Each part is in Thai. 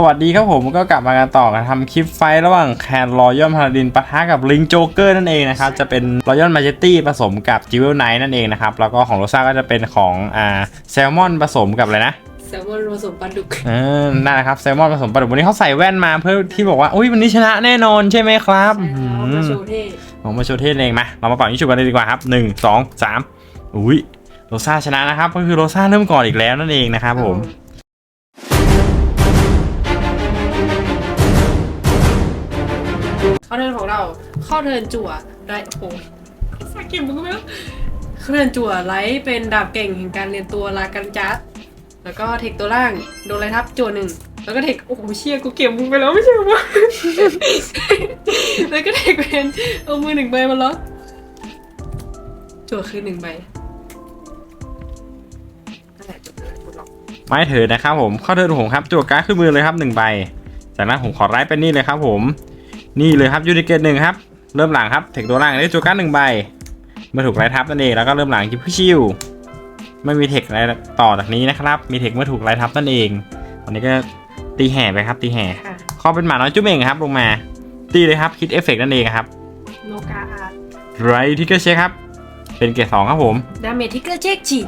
สวัสดีครับผมก็กลับมากันต่อกันทำคลิปไฟท์ระหว่างแคนรอยอนพาราดินปะทะกับลิงโจ๊กเกอร์นั่นเองนะครับ จะเป็นรอยอนมาเจตี้ผสมกับจิวเวลไนท์นั่นเองนะครับ แล้วก็ของโรซ่าก็จะเป็นของอ่าแซลมอนผสมกับอะไรนะแซลมอนผสมปลาดุกเออนั่นแหละครับแซลมอนผสมปลาดุกวันนี้เขาใส่แว่นมาเพื่อที่บอกว่าอุ้ยวันนี้ชนะแน่นอนใช่ไหมครับเอามาโชว์เท่ผมมาโชว์เทศเองมาเรามาเป่ายิงฉุบกันเลยดีกว่าครับหนึ่งสองสามอุ้ยโรซ่าชนะนะครับก็คือโรซ่าเริ่มก่อนอีกแล้วนั่นเองนะครับผม เข้าเทิร์นของเราเข้าเทิร์นจั่วได้โอ้โหสักเก็บมึงก็ไม่รู้เข้าเทิร์นจั่วไลท์เป็นดาบเก่งแห่งการเรียนตัวลากันจัดแล้วก็เทคตัวล่างโดนไรทับจั่วหนึ่งแล้วก็เทคโอ้โหเชี่ยกูเก็บมึงไปแล้วไม่ใช่หรอวะแล้วก็เทคเป็นเอามือหนึ่งใบมาล็อกจั่วคือหนึ่งใบไม้เถิดนะครับผมเข้าเทิร์นผมครับจั่วการ์ดขึ้นมือเลยครับหนึ่งใบจากนั้นผมขอไลฟ์เป็นนี่เลยครับผม นี่เลยครับยูนิเกตหนึ่งครับ เริ่มหลังครับเทคตัวล่างได้จั่วการ์ดหนึ่งใบเมื่อถูกไลฟ์ทับนั่นเองแล้วก็เริ่มหลังจิบชิวไม่มีเทคอะไรต่อจากนี้นะครับ มีเทคเมื่อถูกไลฟ์ทับนั่นเองตอนนี้ก็ตีแห่ไปครับ ตีแห่ค่ะข้อเป็นหมาน้อยจุ๊บเองครับลงมา ตีเลยครับคิดเอฟเฟกนั่นเองครับโนกาอาร์ไรที่ก็เช็คครับ เป็นเกรดสองครับผมดาเมจทิกเกอร์เช็คจี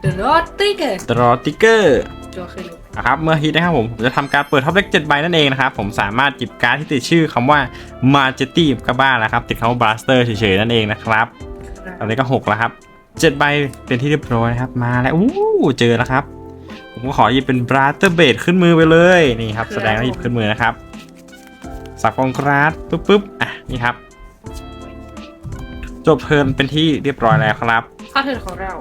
เดอะรอดทริกเกอร์ตรอติกเกอร์จัวคือห นึ่งนะครับเมื่อฮิตนะครับผมผมจะทำการเปิดท็อปเล็กเจ็ดใบนั่นเองนะครับผมสามารถจิบการ์ดที่ติดชื่อคำว่ามาเจตี้กับบ้านแล้วครับติดคำว่าบลัสเตอร์เฉยๆนั่นเองนะครับตอนนี้ก็หกแล้วครับเจ็ดใบเป็นที่เรียบร้อยนะครับมาแล้วอู้เจอแล้วครับ ผมก็ขอหยิบเป็นบลัสเตอร์เบดขึ้นมือไปเลยนี่ครับแสดงว่าหยิบขึ้นมือนะครับสับกองกราดปุ๊บปุ๊บอะนี่ครับ จบเทิร์นเป็นที่เรียบร้อยแล้วครับข้อเทิร์นของเรา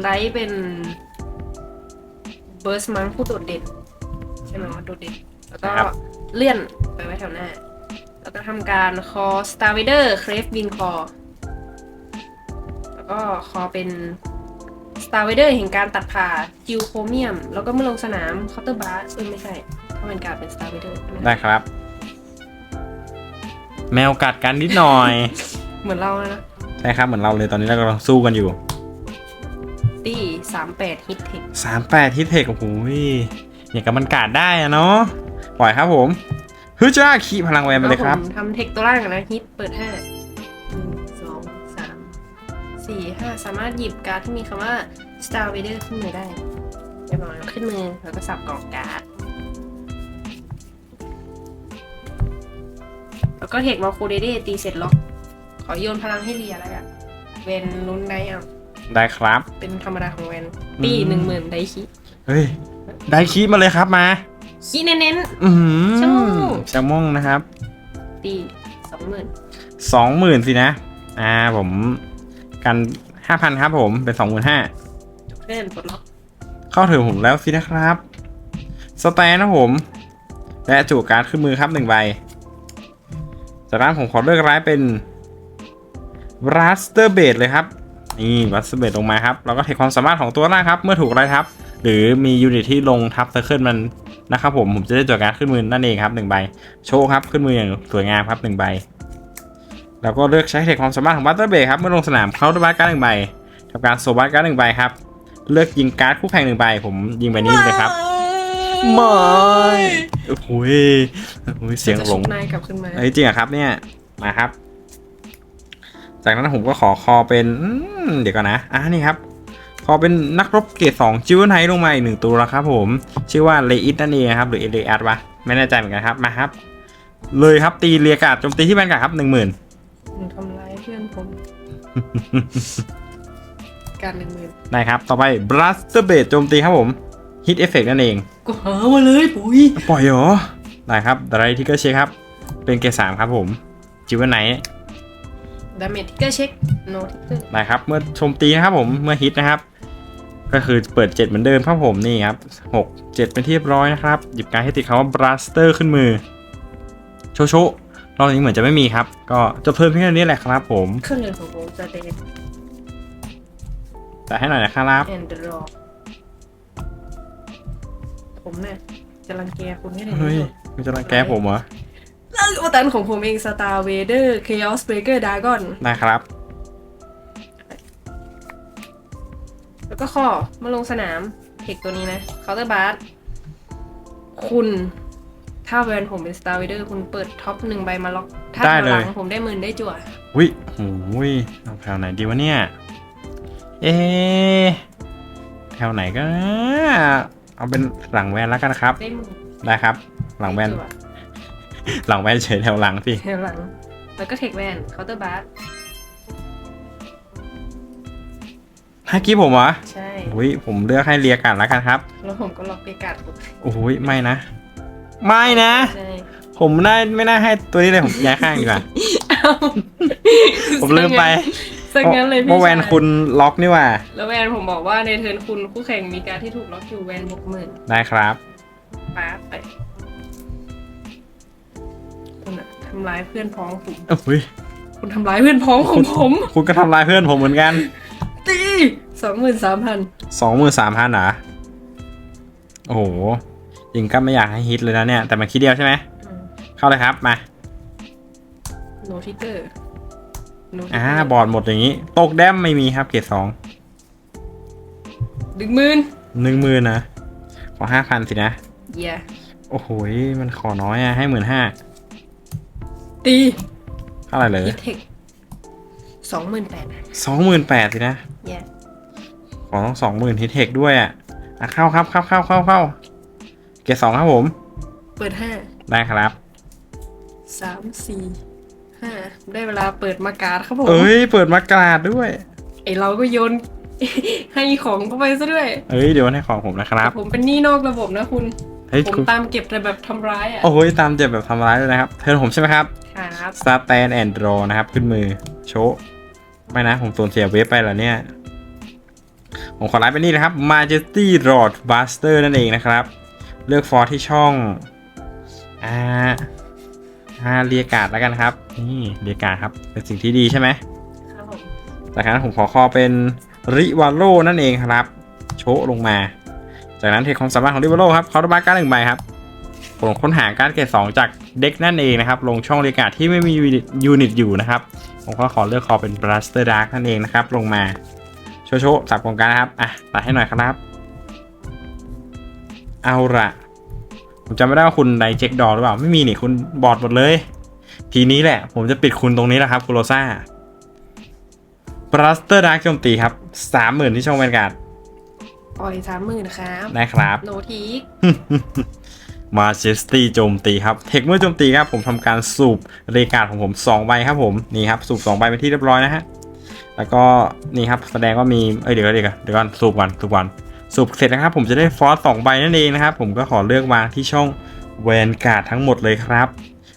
ไลท์เป็นเบิร์สมังผู้โดดเด่น ใช่ไหมว่าโดดเด่น แล้วก็ครับ เลื่อนไปไว้แถวหน้า แล้วก็ทำการคอสตาร์วเดอร์เครฟบินคอ แล้วก็คอเป็นสตาร์วเดอร์แห่งการตัดผ่าจิวโคเมียม แล้วก็เมื่อลงสนามเคาน์เตอร์บาร์เออไม่ใช่ถ้าเป็นการเป็นสตาร์วเดอร์ได้ครับ แมวกัดกันนิดหน่อย เหมือนเราเลยนะ ใช่ครับ เหมือนเราเลยตอนนี้เรากำลังสู้กันอยู่ ตีสามแปดฮิตเทคสามแปดที่เทคโอ้โหอย่างกับมันกาดได้อะเนาะปล่อยครับผมฮึจ้าขี่พลังแวนไปเลยครับผมทำเทคตัวล่างก่อนนะฮิตเปิดห้าหนึ่งสองสามสี่ห้าสามารถหยิบการ์ดที่มีคำว่า Star Vader ขึ้นมือได้เรียบร้อยขึ้นมือแล้วก็สับกล่องการ์ด แล้วก็เทคมาโคเดเดตีเสร็จล็อก ขอโยนพลังให้เรียแล้วกันเวนลุ้นได้เอา ได้ครับ เป็นธรรมดาของเวนตีอืมหนึ่งหมื่นไดคิเฮ้ยได้คีมาเลยครับมาคิเน้น อือหือชู้แซลมอนนะครับๆตีสองหมื่นสองหมื่นสินะ อ่าผมกันห้าพันครับผมเป็นสองหมื่นห้า จบเล่นปลดล็อกเข้าถึงผมแล้วสินะครับ สแตนนะผม และจู่การ์ดขึ้นมือครับหนึ่งใบ จากนั้นผมขอเลือกร้ายเป็น b r a s t e r b a d เลยครับ นี่ b r a s t e r b a d ลงมาครับแล้วก็เทคความสามารถของตัวล่างครับ เมื่อถูกไล่ทับ หรือมียูนิตที่ลงทับเซอร์เคิลมันนะครับผมผมจะได้จั่วการ์ดขึ้นมือนั่นเองครับหนึ่งใบโชว์ครับขึ้นมืออย่างสวยงามครับหนึ่งใบแล้วก็เลือกใช้เทคความสามารถของบัตเตอร์เบรครับเมื่อลงสนามเขาด้วยบัตการ์ดหนึ่งใบทำการโซบัตการ์ดหนึ่งใบครับ เลือกยิงการ์ดคู่แข่งหนึ่งใบผมยิงใบนี้เลยครับไม่โอ้โหยโอ้โหยเสียงจะหลชุงบนายกลับขึ้นมาเอ้ยจริงเหรอะครับเนี่ยมาครับ จากนั้นผมก็ขอคอเป็นอืมเดี๋ยวก่อนนะอะนี่ครับคอเป็นนักรบเกรดสองจิวไนลงมาอีกหนึ่งตัวแล้วครับผม ชื่อว่าเลอิสนั่นเองครับหรือเอเลอัสวะไม่แน่ใจเหมือนกันครับมาครับ เลยครับตีเรียกาดโจมตีที่แบนการ์ดครับหนึ่งหมื่นหนูทำร้ายเพื่อนผมการหนึ่งหมื่นได้ครับ ต่อไปบลัสเตอร์เบดโจมตีครับผมฮิตเอฟเฟกนั่นเอง ก็หามาเลยปุ๋ยปล่อยเหรอได้ครับไรที่ก็เช็คครับ เป็นเกรดสามครับผมจิวไน ดาเมจทิกเกอร์เช็คโนทิกเกอร์นะครับ เมื่อชมตีนะครับผมเมื่อฮิตนะครับ ก็คือเปิด 7 เหมือนเดิมครับผมนี่ครับ6 7 เป็นที่เรียบร้อยนะครับ หยิบการดให้ติดคำว่า blaster ขึ้นมือ โชว์โชว์รอบนี้เหมือนจะไม่มีครับ ก็จะเพิ่มเพียงเท่านี้แหละครับผม เครื่องเงินของผมจะเดนแต่ให้หน่อยนะครับแอนด์รอผมเนี่ยจะรังแกคุณให้ได้เฮ้ยที่สุดมันจะรังแกผมเหรอ แล้วอุปตันของผมเอง Star Vader Chaos Breaker Dragon ได้ครับ แล้วก็ข้อมาลงสนามเทคตัวนี้นะเคาน์เตอร์บาร์คุณถ้าแวนผมเป็น Star Rider คุณเปิดท็อปหนึ่งใบมาล็อก ถ้าได้แถวเลย หลังผมได้หมื่นได้จั่ววิโอ้ยเอาแถวไหนดีวะเนี่ย เอะแถวไหนก็ เอาเป็นหลังแวนแล้วกันครับ ได้หมื่นได้ครับ หลังแวนได้จั่ หลังแวนเฉยแถวหลังสิแถวหลัง แล้วก็เทคแวนเคาน์เตอร์บาร์ให้กี้ผมเหรอใช่อุ้ยผมเลือกให้เลียกันแล้วกันครับ แล้วผมก็ล็อกเกการ์ดผมโอ้ยไม่นะ ไม่นะ ใช่ผมน่าไม่น่าให้ตัวนี้เลยผมย้ายข้างดีกว่าผมลืมไปสังงั้นเลยพี่ว่าแวนชายคุณล็อกนี่หว่า แล้วแวนผมบอกว่าในเทิร์นคุณคู่แข่งมีการดที่ถูกล็อกอยู่แวนบวกหมื่นได้ครับป๊าบไป ทำร้ายเพื่อนพ้องผมโอ้ยคุณทำร้ายเพื่อนพ้องของผมคุณก็ทำลายเพื่อนผมเหมือนกันตีสองหมื่นสามพันสองหมื่นสามพันเหรอโอ้โหจริงก็ไม่อยากให้ฮิตเลยนะเนี่ย แต่มันคิดเดียวใช่ไหมเข้าเลยครับมาโนทิเกอร์อ่าบอร์ดหมดอย่างนี้ ตกแดมไม่มีครับเกรดสองดึงหมื่นหนึ่งหมื่นนะขอห้าพันสินะเยียโอ้โหมันขอน้อยอะให้หมื่นห้า ตีเท่าไหร่เลยฮิตเทคสองหมื่นแปดสองหมื่นแปดสินะเยียขอต้องสองหมื่นฮิตเทคด้วยอะอะเข้าครับเข้าเข้าเข้าเข้าเกรดสองครับผม เปิดห้าได้ครับสามสี่ห้าได้เวลาเปิดมาการ์ดครับผมเอ้ยเปิดมากราดด้วยไอเราก็โยนให้ของเข้าไปซะด้วย เอ้ยเดี๋ยวให้ของผมนะครับแต่ผมเป็นหนี้นอกระบบนะคุณ เฮ้ยผมคุณตามเก็บแต่แบบทำร้ายอะ โอ้ยตามเจ็บแบบทำร้ายเลยนะครับ เทิร์นผมใช่ไหมครับ ครับสตาร์แตนแอนด์รอนะครับ ขึ้นมือ โชว์ไม่นะ ผมสูญเสียเวฟไปแล้วเนี่ย ผมขอไลฟ์ไปนี่นะครับ Majesty Rod Buster นั่นเองนะครับ เลือกฟอร์ที่ช่อง อ่าอ่าเรียกาดแล้วกันครับ นี่เรียกาดครับ เป็นสิ่งที่ดีใช่ไหมครับผมจากนั้นผมขอคอเป็นริวาโลนั่นเองครับ โชะลงมา จากนั้นเทคความสามารถของริวโลครับเขาระบายการหนึ่งใบครับผมค้นหาการเกรดสองจากเด็กนั่นเองนะครับ ลงช่องเรียกาที่ไม่มียูนิตอยู่นะครับ ผมก็ขอเลือกคอเป็นบลัสเตอร์ดาร์กนั่นเองนะครับ ลงมาโชว์โชว์สับของการนะครับ อะตัดให้หน่อยครับ เอาละผมจำไม่ได้ว่าคุณไดเจ็คดอหรือเปล่า ไม่มีนี่คุณบอดหมดเลย ทีนี้แหละ ผมจะปิดคุณตรงนี้แหละครับคุโรซ่าบลัสเตอร์ดาร์กโจมตีครับสามหมื่นที่ช่องแวนการ์ด ปล่อยสามหมื่นครับได้ครับโนทีกมาเชสตี้โจมตีครับ เทคเมื่อโจมตีครับ ผมทำการสูบเรกาดของผม2ใบครับผมนี่ครับสูบ2ใบเป็นที่เรียบร้อยนะฮะแล้วก็นี่ครับแสดงว่ามีเอ้ยเดี๋ยวก่อนเดี๋ยวก่อนเดี๋ยวก่อนสูบก่อนสูบก่อนสูบเสร็จนะครับ ผมจะได้ฟอสสองใบนั่นเองนะครับผมก็ขอเลือกวางที่ช่องแวนการ์ดทั้งหมดเลยครับ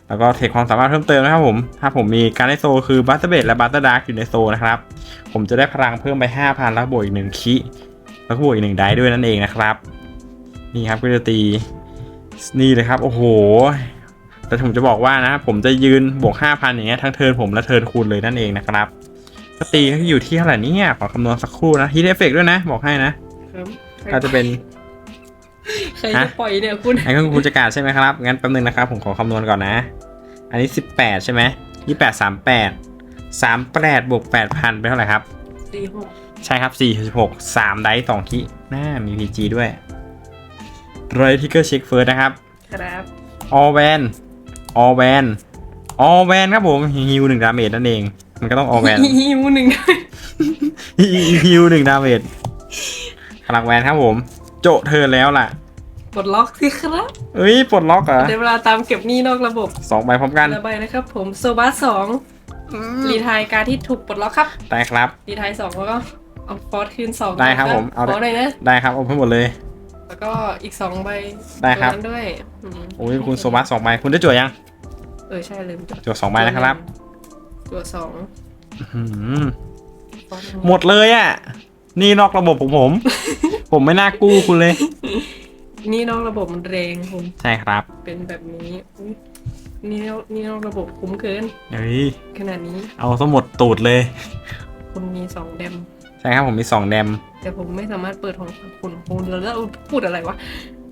แล้วก็เทคความสามารถเพิ่มเติมนะครับผม ถ้าผมมีการในโซคือบัตเตอร์เบดและบัตเตอร์ดาร์กอยู่ในโซนะครับ ผมจะได้พลังเพิ่มไป 5,000 แล้วบวกอีกหนึ่งคิ แล้วก็บวกอีกหนึ่งได้ด้วยนั่นเองนะครับ นี่ครับก็จะตีนี่เลยครับ โอ้โห แต่ผมจะบอกว่านะ ผมจะยืนบวก5,000อย่างเงี้ยทั้งเทิร์นผมและเทิร์นคุณเลยนั่นเองนะครับก็ตีอยู่ที่เท่าไหร่เนี่ยขอคำนวณสักครู่นะฮิตเอฟเฟกด้วยนะ บอกให้นะครับก็จะเป็นใครจะปล่อยเนี่ยคุณไอ้เครื่องคุณจักราดใช่ไหมครับ งั้นแป๊บนึงนะครับ ผมขอคำนวณก่อนนะ อันนี้18ใช่ไหม28 38 38บวก8,000เป็นเท่าไหร่ครับสี่หก ใช่ครับ 46 3 ไดส์2คิน่ามี PG ด้วยไรทิกเกอร์เช็คเฟิร์สนะครับ ครับ ออแวนออแวนออแวนครับผมฮิวหนึ่งดาเมจนั่นเอง มันก็ต้องออแวนฮิวหนึ่งได้ฮิวหนึ่งดาเมจพลังแวนครับผม โจะเธอแล้วล่ะ ปลดล็อกสิครับเอ้ย ปลดล็อกเหรอได้เวลาตามเก็บหนี้นอกระบบสองใบพร้อมกันระบายนะครับผมโซบัสสองรีไทายการดที่ถูกปลดล็อกครับได้ครับ รีไทายสองแล้วก็ เอาฟอร์สคืนสองได้ครับผม เอาเอาเลยนะ ได้ครับเอาเพิ่มหมดเลย แล้วก็อีกสองใบได้ครับตัวนั้นด้วยอืมโอ้ยคุณโซบัสสองใบคุณได้จั่วยังเออใช่ลืมตัวจั่วสองใบนะครับตัวสองอื้อหือฟอร์สหมดเลยอะนี่นอกระบบของผม ผมไม่น่ากู้คุณเลยหนี่นอกระบบมันแรงผมใช่ครับเป็นแบบนี้อุ๊ยนี่นอกนี่นอกระบบคุ้มเกิน เฮ้ยขนาดนี้เอาสมุดตูดเลย คุณมีสองแดมใช่ครับผมมีสองแดม แต่ผมไม่สามารถเปิดของคุณคุณแล้วแล้วพูดอะไรวะ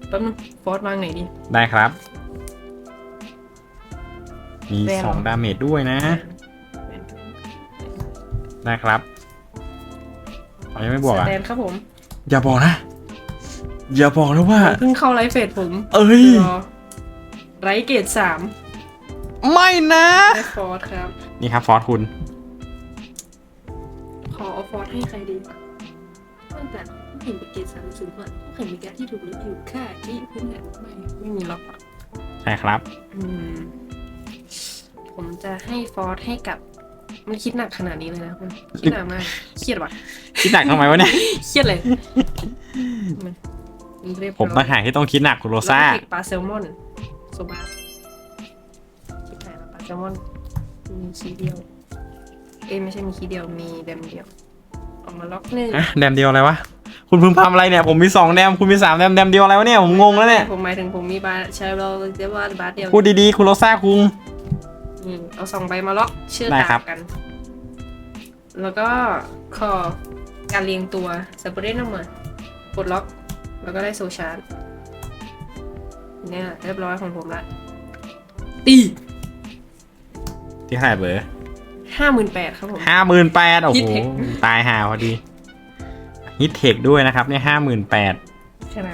แป๊บนึงฟอร์สวางไหนดี ได้ครับ มีแวนเหรอสองดาเมจด้วยนะ ได้ครับอ๋อยังไม่บวกอะแดนครับผมอย่าบอกนะ อย่าบอกนะว่าเพิ่งเข้าไลฟ์เฟสผมเอ้ย รอไรเกตสามไม่นะ ได้ฟอร์ดครับ นี่ครับฟอร์ดคุณข อเอาฟอร์ดให้ใครดีตั้งแต่เห็นเป็นเกตสามสูงกว่าเห็นเป็นแกที่ถูกรีวิวค่าที่พื้นฐานไม่ไม่มีล็อกอะใช่ครับ อืม ผมจะให้ฟอร์ดให้กับ มันคิดหนักขนาดนี้เลยนะคุณคิดหนักมากเครียดว่ะคิดหนักทำไมวะเนี่ยเครียดเลยมันเรียบร้อยผมต่างหากที่ต้องคิดหนักคุณโรซ่าแล้วก็เทคปลาแซลมอนโซบาคิดหายแล้วปลาแซลมอนมีคีย์เดียว เอ้ยไม่ใช่มีคีย์เดียวมีแดมเดียว ออกมาล็อกหนึ่งอะแดมเดียวอะไรวะ คุณพึมพำอะไรเนี่ย ผมมีสองแดม คุณมีสามแดม แดมเดียวอะไรวะเนี่ย ผมงงแล้วเนี่ย ผมหมายถึงผมมีบาร์ใช้เราเรียกว่าบาร์เดียวพูดดีๆ คุณโรซ่าคุงนี่เอาสองใบมาล็อกเชื่อได้ครัตาบ มกัน แล้วก็คอการเรียงตัวสเปรย์น้ำมันปลดล็อก แล้วก็ได้โซชาร์จเนี่ยเรียบร้อยของผมละตีที่เท่าไหร่เบอร์ ห้าหมื่นแปดครับผม ห้าหมื่นแปดโอ้ฮิโหตเทค ตายห่าพอดีฮิตเทคด้วยนะครับเนี่ยห้าหมื่นแปดใช่ไหม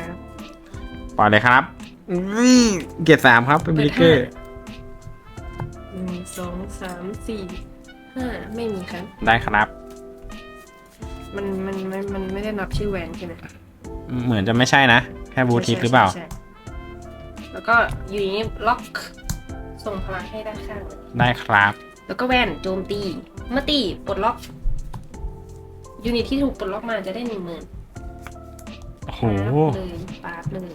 ปล่อยเลยครับอุ้ยเกียรติสามครับเป็นบริกเกอร์ หนึ่งสองสามสี่ห้าไม่มีครับ ได้ครับ มันมันมันมันไม่ได้นับชื่อแหวนใช่ไหมเหมือนจะไม่ใช่นะ แค่บลูทิปหรือเปล่า ใช่ใช่แล้วก็อยู่อย่างนี้ล็อก ส่งพลังให้ด้านข้างเลยได้ครับ แล้วก็แว่นโจมตีเมื่อตีปลดล็อก ยูนิตที่ถูกปลดล็อกมาจะได้หนึ่งหมื่นโอ้โหเลยปาบเลย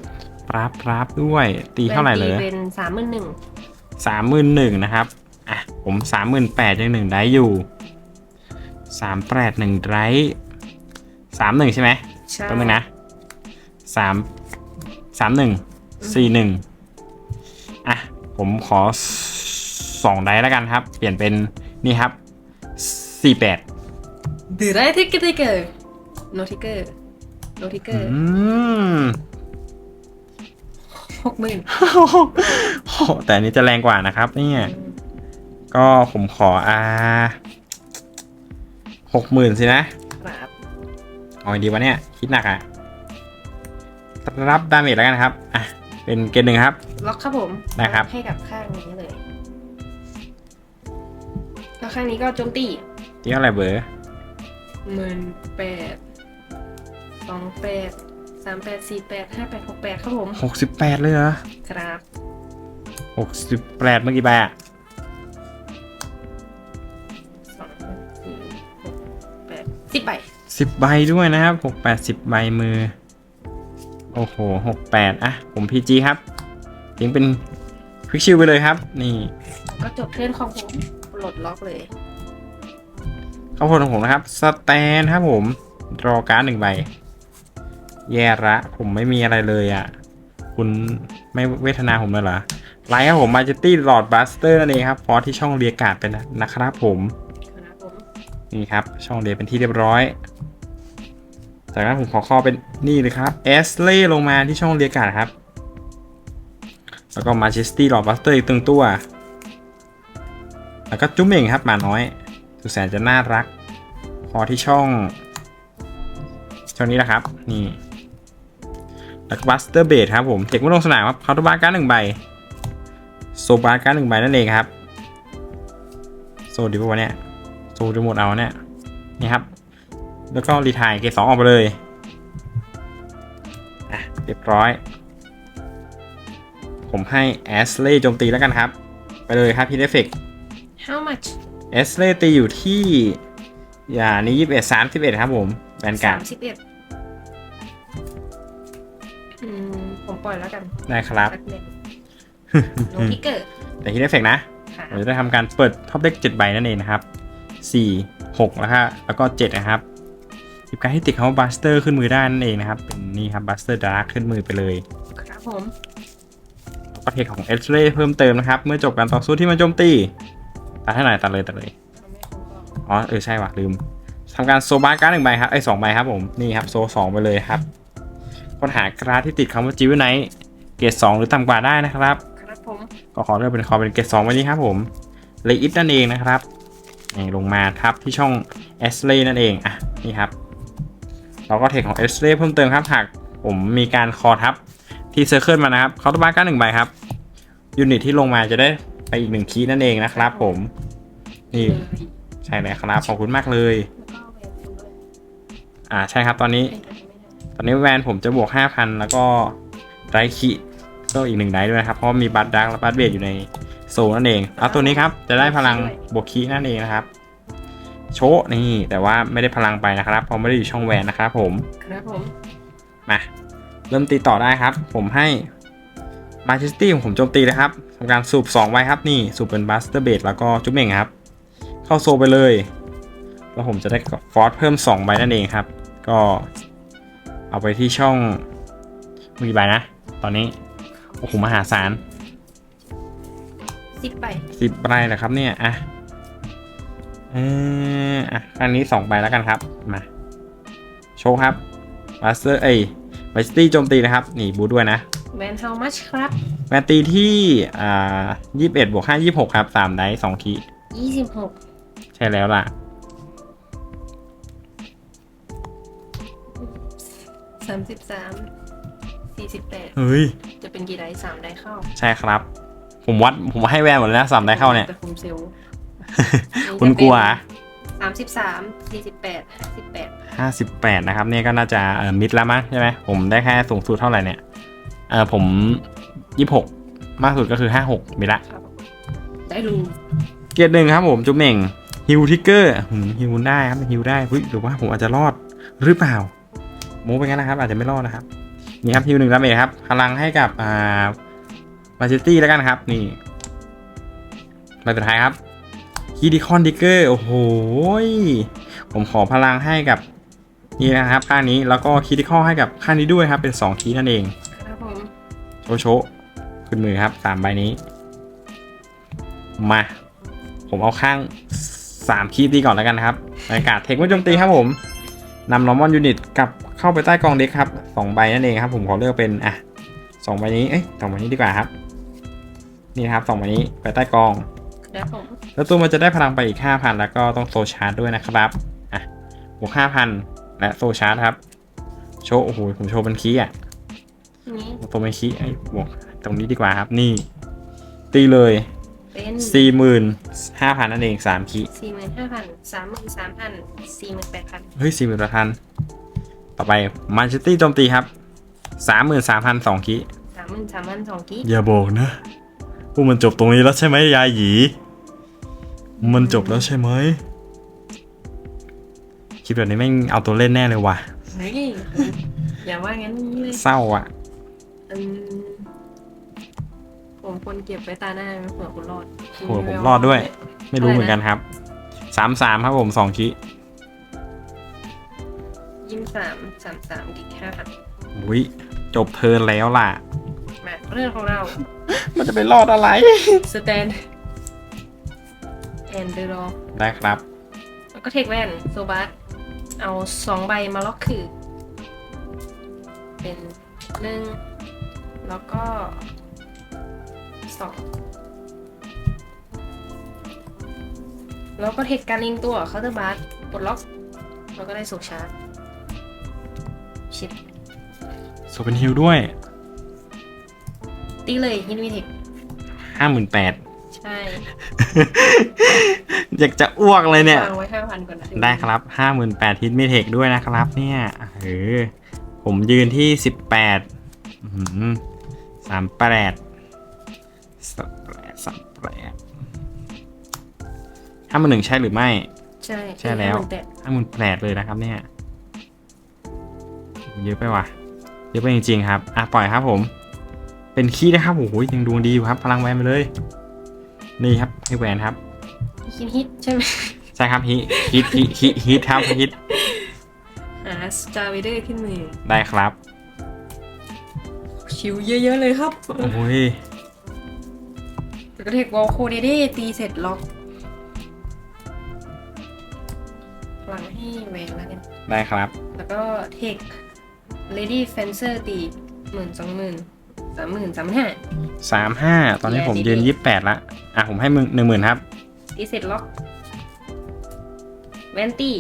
ปรับปรับด้วย ตีเท่าไหร่เลยแว่นตีเป็นสามหมื่นหนึ่งสามหมื่นหนึ่งนะครับอะผมสามหมื่นแปดยังหนึ่งได้อยู่สามแปดหนึ่งไรสามหนึ่งใช่ไหมใช่แป๊บนึงนะสามสามหนึ่งสี่หนึ่งอะผมขอ สองได้แล้วกันครับ เปลี่ยนเป็นนี่ครับสี่แปดดือไรทิกเกอร์ทิกเกอร์โนทิกเกอร์โนทิกเกอร์อืมหกหมื่นโหแต่อันนี้จะแรงกว่านะครับเนี่ยก็ผมขออ่าหกหมื่นสินะครับเอาไงดีวะเนี่ย คิดหนักอะรับดาเมจแล้วกันครับ อะ เป็นเกณฑ์หนึ่งครับ ล็อกครับผมได้ครับ ให้กับข้างนี้เลย แล้วข้างนี้ก็โจมตีที่เท่าไหร่เบอร์หมื่นแปดสองแปดสามแปดสี่แปดห้าแปดหกแปดครับผมหกสิบแปดเลยเหรอครับหกสิบแปดเมื่อกี้ใบอะสองสี่หกแปดสิบใบสิบใบด้วยนะครับหกแปดสิบใบมือ โอ้โหหกแปดอะ ผมพีจีครับทิ้งเป็นควิกชิลไปเลยครับ นี่ ก็จบเทิร์นของผม ปลดล็อกเลยข้าวโพดของผมนะครับ สแตนครับผม รอการ์ดหนึ่งใบ แย่ละ ผมไม่มีอะไรเลยอะ คุณไม่เวทนาผมเลยเหรอ ไลท์ครับผมมาจิตี้หลอดบัสเตอร์นั่นเองครับฟอร์ที่ช่องเรียกการ์ดเป็นนะครับผมครับผม นี่ครับ ช่องเรียเป็นที่เรียบร้อย จากนั้นผมขอข้อเป็นนี่เลยครับเอสเล่ลงมาที่ช่องเรียกการ์ดครับ แล้วก็มาเชสตี้หลอดบัสเตอร์อีกตึงตัว แล้วก็จุ๊มเองครับหมาน้อย สุดแสนจะน่ารัก พอที่ช่อง ช่องนี้นะครับ นี่แล้วก็บัสเตอร์เบดครับผมเทคไม่ลงสนามครับคาร์ตบาร์การ์ดหนึ่งใบ โซบาร์การ์ดหนึ่งใบนั่นเองครับ โซดีป่าวะเนี่ย โซจะหมดเอาเนี่ย นี่ครับ แล้วก็รีทายเกรดสองออกไปเลย อะ เรียบร้อย ผมให้แอสเล่โจมตีแล้วกันครับ ไปเลยครับพีเดฟเฟก how much เอสเล่ตีอยู่ที่ อย่านี้ยี่สิบเอ็ดสามสิบเอ็ดครับผมแบนการ์สามสิบเอ็ดอืมผมปล่อยแล้วกันได้ครับ สักเม็ดโนทิกเกอร์แต่ฮีเดฟเฟกนะค่ะผมจะได้ทำการเปิดท็อปเด็ก7ใบนั่นเองนะครับ4 6แล้วก็แล้วก็7นะครับหยิบการให้ติดคำว่าบัสเตอร์ขึ้นมือได้นั่นเองนะครับ เป็นนี่ครับบัสเตอร์ดาร์ขึ้นมือไปเลยครับผมแล้วก็เทคของเอสเล่เพิ่มเติมนะครับ เมื่อจบการต่อสู้ที่มันโจมตี ตัดให้หน่อยตัดเลยตัดเลยอ๋อเออใช่ว่ะลืมทำการโซบาร์การ์ดหนึ่งใบครับไอ้ยสองใบครับผมนี่ครับโซสองไปเลยครับค้นหากราฟที่ติดคำว่าจิวไนท์เกรดสองหรือต่ำกว่าได้นะครับครับผมก็ขอเลือกเป็นคอเป็นเกรดสองไว้นี้ครับผมเลอิทนั่นเองนะครับนี่ลงมาทับที่ช่องเอสเลนั่นเองอะนี่ครับเราก็เทคของเอสเลเพิ่มเติมครับหากผมมีการคอทับที่เซอร์เคิลมานะครับเคาน์เตอร์บาร์ก้าหนึ่งใบครับยูนิตที่ลงมาจะได้ไป อีกหนึ่งคีย์นั่นเองนะครับผม นี่เลยใช่เลยครับขอบคุณมากเลยแล้วก็แหวนคุณด้วยอ่าใช่ครับตอนนี้เอ้ยอันนี้ไม่ได้ตอนนี้แวนผมจะบวก5,000แล้วก็ไดคิก็อีกหนึ่งไดด้วยนะครับเพราะมีบัตดักและบัตเบดอยู่ในโซนนั่นเองเอาตัวนี้ครับจะได้พลังบวกคีนั่นเองนะครับ โชะนี่แต่ว่าไม่ได้พลังไปนะครับเพราะไม่ได้อยู่ช่องแวนนะครับผมครับผมมาเริ่มตีต่อได้ครับ ผมให้ มาชิสตี้ของผมโจมตีเลยครับทำการสูบ2ไว้ครับนี่สูบเป็นบัสเตอร์เบดแล้วก็จุ๊บเม่งครับ เข้าโซไปเลย แล้วผมจะได้ฟอสเพิ่ม2ใบนั่นเองครับ ก็เอาไปที่ช่องมีใบนะ ตอนนี้ โอ้โหมหาศาลสิบใบสิบใบเหรอครับเนี่ยอะเอออะอันนี้สองใบแล้วกันครับมาโชว์ครับบัสเตอร์เอ้ยบัสตี้โจมตีนะครับ นี่บูทด้วยนะ แวน how much ครับแวนตีที่อ่ายี่สิบเอ็ดบวกห้ายี่สิบหกครับสามไดสองคีย์ยี่สิบหกใช่แล้วล่ะ สามสิบสามสี่สิบแปดเฮ้ย จะเป็นกี่ไดสามไดเข้าใช่ครับ ผมวัดผมให้แวนหมดเลยนะสามไดเข้าเนี่ย แต่คุมเซลล์คุณกลัวสามสิบสามสี่สิบแปดห้าสิบแปดห้าสิบแปดนะครับเนี่ยก็น่าจะเอ่อมิดแล้วมั้งใช่ไหมผมได้แค่สูงสุดเท่าไหร่เนี่ยเออผมยี่หกมากสุดก็คือห้าหกมิดละครับได้รูเกียร์หนึ่งครับผมจุ๊บเหม่งฮิวทิกเกอร์ฮิวได้ครับฮิวได้เฮ้ยหรือว่าผมอาจจะรอดหรือเปล่าโม้ไปงั้นนะครับ อาจจะไม่รอดนะครับ นี่ครับฮิวหนึ่งดาเมจครับพลังให้กับอ่ามาจิตี้แล้วกันครับ นี่ใบสุดท้ายครับคีดิคอนดิกเกอร์โอ้โหยผมขอพลังให้กับนี่นะครับข้างนี้แล้วก็คีดิคอให้กับข้างนี้ด้วยครับ เป็น2คีย์นั่นเองครับผม โชว์โชว์ขึ้นมือครับสามใบนี้ มา ผมเอาข้างสามคีย์ตีก่อนแล้วกันนะครับบรรยากาศเทคเมื่อโจมตีครับผมนำนอร์มอนยูนิตกลับเข้าไปใต้กองเด็กครับสองใบนั่นเองครับ ผมขอเลือกเป็นอะสองใบนี้เอ้ยสองใบนี้ดีกว่าครับ นี่นะครับสองใบนี้ไปใต้กองครับผมแล้วตัวมันจะได้พลังไปอีก5,000แล้วก็ต้องโซชาร์จด้วยนะครับอะบวก5,000และโซชาร์จครับ โชว์โอ้โหผมโชว์เป็นคีย์อะ นี้ตัวเป็นคีย์ไอ้ยบวกตรงนี้ดีกว่าครับ นี่ ตีเลยเป็น45,000นั่นเอง3คีย์สี่หมื่นห้าพันสามหมื่นสามพันสี่หมื่นแปดพันเฮ้ย40,000ประทันต่อไปมันชิตี้โจมตีครับ33,000 2คีย์สามหมื่นสามพันสองกิอย่าบอกนะพวกมันจบตรงนี้แล้วใช่ไหมยายหยี มันจบแล้วใช่ไหมคลิปแบบนี้ไม่งเอาตัวเล่นแน่เลยว่ะ เฮ้ยอย่าว่างั้นเลย เศร้าอะ อืมผมควรเก็บไว้ตาหน้าไหมเผื่อคุณรอดโหผมรอดด้วย ไม่รู้เหมือนกันครับสามสามครับผมสองคิยี่สิบสามสามสามกิกห้าพันอุ้ยจบเทิร์นแล้วล่ะ มาเรื่องของเรา มันจะไปรอดอะไร สแตนแอนเดอร์รอได้ครับ แล้วก็เทคแวนโซบัสเอาสองใบมาล็อกคือ เป็นหนึ่ง แล้วก็สองแล้วก็เทคการลิงตัวเคาน์เตอร์บัสปลดล็อก แล้วก็ได้โซชาร์จชิปโซเป็นฮิลด้วยตีเลยฮินวีเทคห้าหมื่นแปดใช่อยากจะอ้วกเลยเนี่ย วางไว้ห้าพันก่อนนะได้ครับห้าหมื่นแปดฮิตมีเทคด้วยนะครับเนี่ยเออผมยืนที่สิบแปด สามแปดสามแปดสามแปดห้าหมื่นหนึ่งใช่หรือไม่ ใช่ใช่แล้วแต่ห้าหมื่นแปดเลยนะครับเนี่ยเยอะไปว่ะเยอะไปจริงๆครับอะปล่อยครับผม เป็นขี้นะครับโอ้โหยังดวงดีอยู่ครับ พลังแวนไปเลย นี่ครับให้แวนครับฮิตฮิตใช่ไหมใช่ครับฮิฮิตฮิตฮิตฮิตครับฮิตหาสตาร์วเดอร์ขึ้นมือได้ครับ ชิวเยอะๆเลยครับโอ้ยแล้วก็เทควอลโคเดเดตีเสร็จล็อกพลังให้แหวนแล้วกันได้ครับ แล้วก็เทค Lady Fencer ตีหมื่นสองหมื่นสามหมื่นสามห้าสามห้าตอนนี้ผมยืนดีๆยี่สิบแปดละ อะ ผมให้มึงหนึ่งหมื่นครับตีเสร็จล็อกแวนตี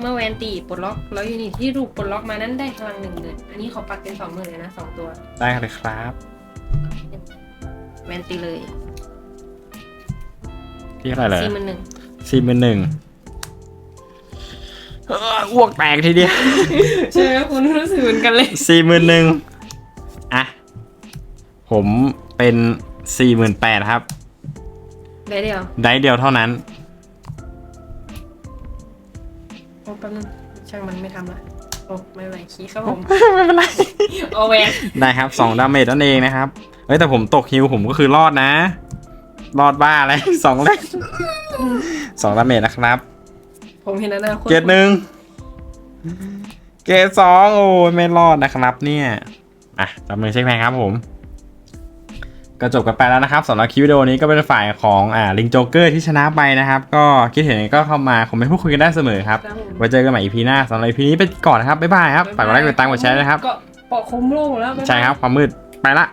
เมื่อแวนตีปลดล็อกแล้วยูนิตที่ถูกปลดล็อกมานั้นได้พลังหนึ่งหมื่นอันนี้ขอปักเป็นสองหมื่นเลยนะสองตัวได้เลยครับแวนตีเลยที่เท่าไหร่เลยสี่หมื่นหนึ่งสี่หมื่นหนึ่งเอ้ออ้วกแตกทีเดียวใช่ไหมคุณรู้สึกเหมือนกันเลยสี่หมื่นหนึ่งอะ ผมเป็นสี่หมื่นแปดครับ ได้เดียว ได้เดียวเท่านั้น ป๊บนึงช่างมันไม่ทำละโอ้ไม่เป็นไรขี้ครับผมไม่เป็นไรโอแวนได้ครับสองดาเมจนั่นเองนะครับเฮ้ยแต่ผมตกฮิวผมก็คือรอดนะ รอดบ้าอะไรสองเล่นสองดาเมจนะครับ ผมเห็นอนาคตเกรดหนึ่งเกรดสองโอ้ยไม่รอดนะครับเนี่ยอะจับมือเช็คแพงครับผม ก็จบกันไปแล้วนะครับสำหรับคลิปวิดีโอนี้ก็เป็นฝ่ายของอ่าลิงโจเกอร์ที่ชนะไปนะครับ ก็คิดเห็นยังไงก็เข้ามาคอมเมนต์พูดคุยกันได้เสมอครับครับผมไว้เจอกันใหม่ EP หน้าสำหรับ EP นี้ไปก่อนนะครับบ๊ายบายครับฝากกดไลค์กดติดตามกดแชร์นะครับ ก็ปอกคุ้มโลกแล้วบ๊ายบาย ใช่ครับความมืดไปละ